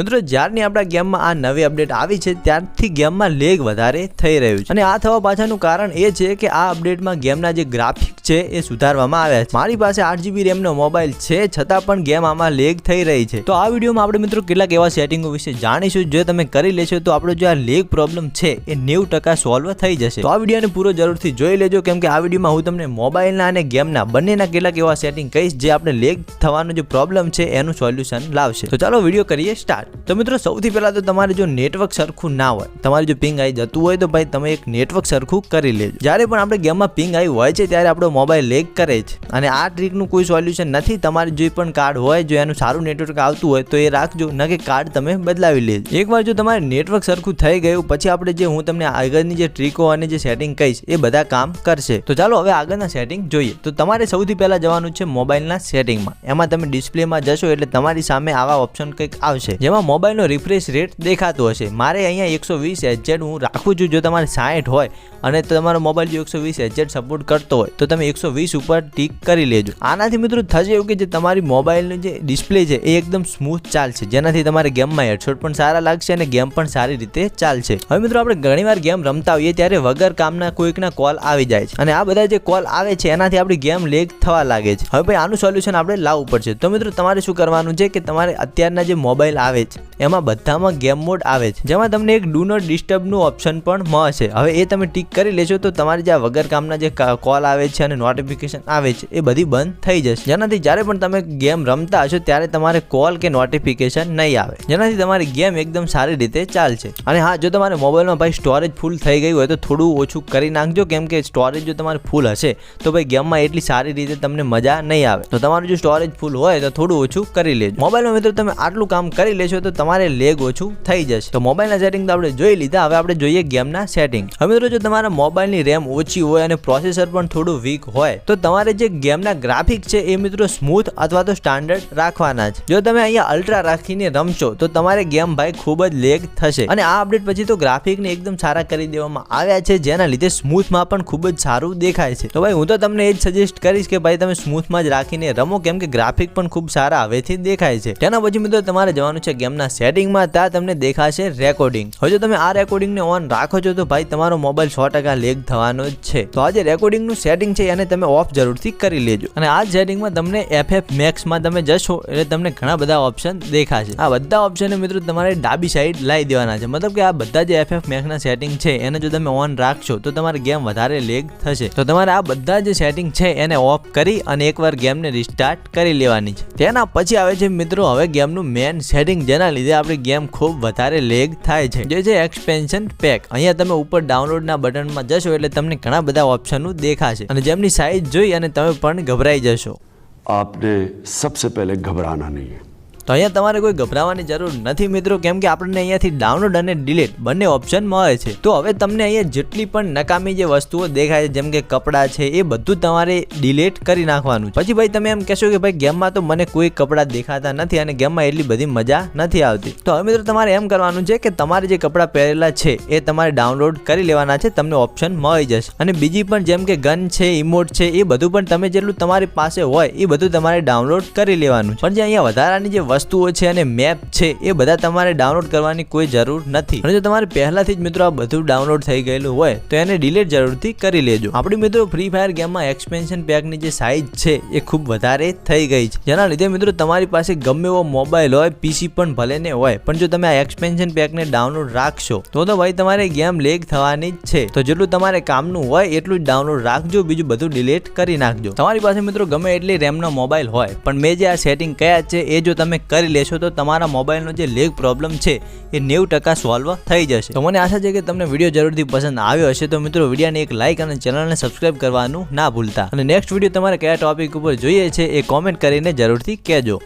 મિત્રો, જ્યારની આપણા ગેમમાં આ નવી અપડેટ આવી છે, ત્યારથી ગેમમાં લેગ વધારે થઈ રહ્યું છે. અને આ થવા પાછળનું કારણ એ છે કે આ અપડેટમાં ગેમના જે ગ્રાફિક છે, એ સુધારવામાં આવ્યા છે. મારી પાસે આઠ જીબી રેમનો મોબાઈલ છે, છતાં પણ ગેમ આમાં લેગ થઈ રહી છે. તો આ વિડીયોમાં આપણે મિત્રો કેટલાક એવા સેટિંગો વિશે જાણીશું, જો તમે કરી લેશો તો આપણો જે આ લેગ પ્રોબ્લેમ છે, એ નેવું ટકા સોલ્વ થઈ જશે. તો આ વિડીયોને પૂરો જરૂરથી જોઈ લેજો, કેમ કે આ વિડીયોમાં હું તમને મોબાઈલના અને ગેમના બંનેના કેટલાક એવા સેટિંગ કહીશ, જે આપણે લેગ થવાનો જે પ્રોબ્લેમ છે, એનું સોલ્યુશન લાવશે. તો ચાલો વીડિયો કરીએ સ્ટાર્ટ તો મિત્રો, સૌથી પહેલાં તો તમારે જો નેટવર્ક સરખું ના હોય, તમારે જો પિંગ આવી જતું હોય તો ભાઈ તમે એક નેટવર્ક સરખું કરી લેજો. જ્યારે પણ આપણે ગેમમાં પિંગ આવી હોય છે, ત્યારે આપણો મોબાઈલ લેગ કરે છે. અને આ ટ્રીકનું કોઈ સોલ્યુશન નથી. તમારે જે પણ કાર્ડ હોય, જો એનું સારું નેટવર્ક આવતું હોય, તો એ રાખજો. ન કે કાર્ડ તમે બદલાવી લેજો. એકવાર જો તમારે નેટવર્ક સરખું થઈ ગયું, પછી આપણે જે હું તમને આગળની જે ટ્રીકો અને જે સેટિંગ કહીશ, એ બધા કામ કરશે. તો ચાલો હવે આગળના સેટિંગ જોઈએ. તો તમારે સૌથી પહેલાં જવાનું છે મોબાઈલના સેટિંગમાં એમાં તમે ડિસ્પ્લેમાં જશો એટલે તમારી સામે આવા ઓપ્શન કંઈક આવશે. જેમાં મોબાઈલનો રિફ્રેશ રેટ દેખાતો હશે. મારે અહીંયા એકસો વીસ એચઝેડ હું રાખું છું. જો તમારે સાઠ હોય અને તમારો મોબાઈલ જો એકસો વીસ એચઝેડ સપોર્ટ કરતો હોય, તો તમે એકસો વીસ ઉપર ટીક કરી લેજો. આનાથી મિત્રો થશે એવું કે જે તમારી મોબાઈલનું જે ડિસ્પ્લે છે એ એકદમ સ્મૂથ ચાલશે. જેનાથી તમારે ગેમમાં હેડશોટ પણ સારા લાગશે અને ગેમ પણ સારી રીતે ચાલશે. હવે મિત્રો આપણે ઘણીવાર ગેમ રમતા હોઈએ ત્યારે વગર કામના કોઈકના કોલ આવી જાય છે. અને આ બધા જે કોલ આવે છે એનાથી આપણી ગેમ લેગ થવા લાગે છે. હવે ભાઈ આનું સોલ્યુશન આપણે લાવવું પડશે. તો મિત્રો તમારે શું કરવાનું છે કે તમારે અત્યારના જે મોબાઈલ આવે છે એમાં બધામાં ગેમ મોડ આવે છે. જેમાં તમને એક ડુ નોટ ડિસ્ટર્બનું ઓપ્શન પણ મળશે. હવે એ તમે ટીક કરી લેશો તો તમારે જે વગર કામના જે કોલ આવે છે અને નોટિફિકેશન આવે છે, એ બધી બંધ થઈ જશે. જેનાથી જ્યારે પણ તમે ગેમ રમતા હશો ત્યારે તમારે કોલ કે નોટિફિકેશન નહીં આવે. જેનાથી તમારી ગેમ એકદમ સારી રીતે ચાલશે. અને હા, જો તમારે મોબાઈલમાં ભાઈ સ્ટોરેજ ફૂલ થઈ ગયું હોય તો થોડું ઓછું કરી નાખજો. કેમ કે સ્ટોરેજ જો તમારે ફૂલ હશે, તો ભાઈ ગેમમાં એટલી સારી રીતે તમને મજા નહીં આવે. તો તમારું જો સ્ટોરેજ ફૂલ હોય તો થોડું ઓછું કરી લેજો. મોબાઈલમાં મિત્રો તમે આટલું કામ કરી લેશો તો તમારે લેગ ઓછું થઈ જશે. તો મોબાઈલના સેટિંગ તો આપણે જોઈ લીધા. હવે આપણે જોઈએ ગેમના સેટિંગ હવે મિત્રો, જો તમારા મોબાઈલની રેમ ઓછી હોય અને પ્રોસેસર પણ થોડું વીક હોય, તો તમારે જે ગેમના ગ્રાફિક છે એ મિત્રો સ્મૂથ અથવા તો સ્ટાન્ડર્ડ રાખવાના છે. જો તમે અહીંયા અલ્ટ્રા રાખીને રમશો, તો તમારે ગેમ ભાઈ ખૂબ જ લેગ થશે. અને આ અપડેટ પછી તો ગ્રાફિકને એકદમ સારા કરી દેવામાં આવ્યા છે, જેના લીધે સ્મૂથમાં પણ ખૂબ જ સારું દેખાય છે. તો ભાઈ, હું તો તમને એ જ સજેસ્ટ કરીશ કે ભાઈ, તમે સ્મૂથમાં જ રાખીને રમો, કેમ કે ગ્રાફિક પણ ખૂબ સારા હવેથી દેખાય છે. તેના પછી મિત્રો, તમારે જવાનું છે ગેમના સેટિંગમાં ત્યાં તમને દેખાશે રેકોર્ડિંગ હવે જો તમે આ રેકોર્ડિંગને ઓન રાખો છો તો ભાઈ તમારો મોબાઈલ સો ટકા લેગ થવાનો જ છે. તો આજે રેકોર્ડિંગનું સેટિંગ છે એને તમે ઓફ જરૂરથી કરી લેજો. અને આ સેટિંગમાં તમને એફએફ મેક્સમાં તમે જશો એટલે તમને ઘણા બધા ઓપ્શન દેખાશે. આ બધા ઓપ્શન મિત્રો તમારે ડાબી સાઈડ લાવી દેવાના છે. મતલબ કે આ બધા જે એફએફ મેક્સના સેટિંગ છે એને જો તમે ઓન રાખશો તો તમારી ગેમ વધારે લેગ થશે. તો તમારે આ બધા જે સેટિંગ છે એને ઓફ કરી અને એકવાર ગેમને રિસ્ટાર્ટ કરી લેવાની છે. તેના પછી આવે છે મિત્રો હવે ગેમનું મેન સેટિંગ જેના લીધે લીધે આપણી ગેમ ખૂબ વધારે લેગ થાય છે. જે છે એક્સપેન્શન પેક. અહીંયા તમે ઉપર ડાઉનલોડના બટનમાં જશો એટલે તમને ઘણા બધા ઓપ્શનો દેખાશે. અને જેમની સાઇઝ જોઈ અને તમે પણ ગભરાઈ જશો. આપને સબસે પહેલે ગભરાના નહીં. તો અહીંયા તમારે કોઈ ગભરાવાની જરૂર નથી મિત્રો, કેમ કે આપણને અહીંયાથી ડાઉનલોડ અને ડિલીટ બંને ઓપ્શન મળે છે. તો હવે તમને અહીંયા જેટલી પણ નકામી જે વસ્તુઓ દેખાય છે, જેમ કે કપડાં છે, એ બધું તમારે ડિલીટ કરી નાખવાનું. પછી ભાઈ તમે એમ કહેશો કે ભાઈ ગેમમાં તો મને કોઈ કપડાં દેખાતા નથી અને ગેમમાં એટલી બધી મજા નથી આવતી. તો હવે મિત્રો તમારે એમ કરવાનું છે કે તમારે જે કપડાં પહેરેલા છે, એ તમારે ડાઉનલોડ કરી લેવાના છે, તમને ઓપ્શન મળી જશે. અને બીજી પણ જેમ કે ગન છે ઇમોટ છે, એ બધું પણ તમે જેટલું તમારી પાસે હોય, એ બધું તમારે ડાઉનલોડ કરી લેવાનું પણ જે અહીંયા વધારાની જે વસ્તુઓ છે અને મેપ છે, એ બધા તમારે ડાઉનલોડ કરવાની કોઈ જરૂર નથી. અને જો તમારે પહેલાથી જ મિત્રો આ બધું ડાઉનલોડ થઈ ગયેલું હોય, તો એને ડિલીટ જરૂરથી કરી લેજો. આપણી મિત્રો ફ્રી ફાયર ગેમમાં એક્સપેન્શન પેકની જે સાઇઝ છે, એ ખૂબ વધારે થઈ ગઈ છે. જેના લીધે મિત્રો તમારી પાસે ગમે એવો મોબાઈલ હોય પીસી પણ ભલે ને હોય, પણ જો તમે આ એક્સપેન્શન પેકને ડાઉનલોડ રાખશો, તો તો ભાઈ તમારે ગેમ લેગ થવાની જ છે. તો જેટલું તમારે કામનું હોય, એટલું જ ડાઉનલોડ રાખજો, બીજું બધું ડિલીટ કરી નાખજો. તમારી પાસે મિત્રો ગમે એટલી રેમનો મોબાઈલ હોય, પણ મેં જે આ સેટિંગ કયા છે, એ જો તમે કરી લેશો તો તમારા મોબાઈલનો જે લેગ પ્રોબ્લેમ છે એ નેવું ટકા સોલ્વ થઈ જશે. તો મને આશા છે કે તમને વીડિયો જરૂરથી પસંદ આવ્યો હશે. તો મિત્રો વિડીયોને એક લાઇક અને ચેનલને સબસ્ક્રાઇબ કરવાનું ના ભૂલતા. અને નેક્સ્ટ વીડિયો તમારે કયા ટોપિક ઉપર જોઈએ છે એ કોમેન્ટ કરીને જરૂરથી કહેજો.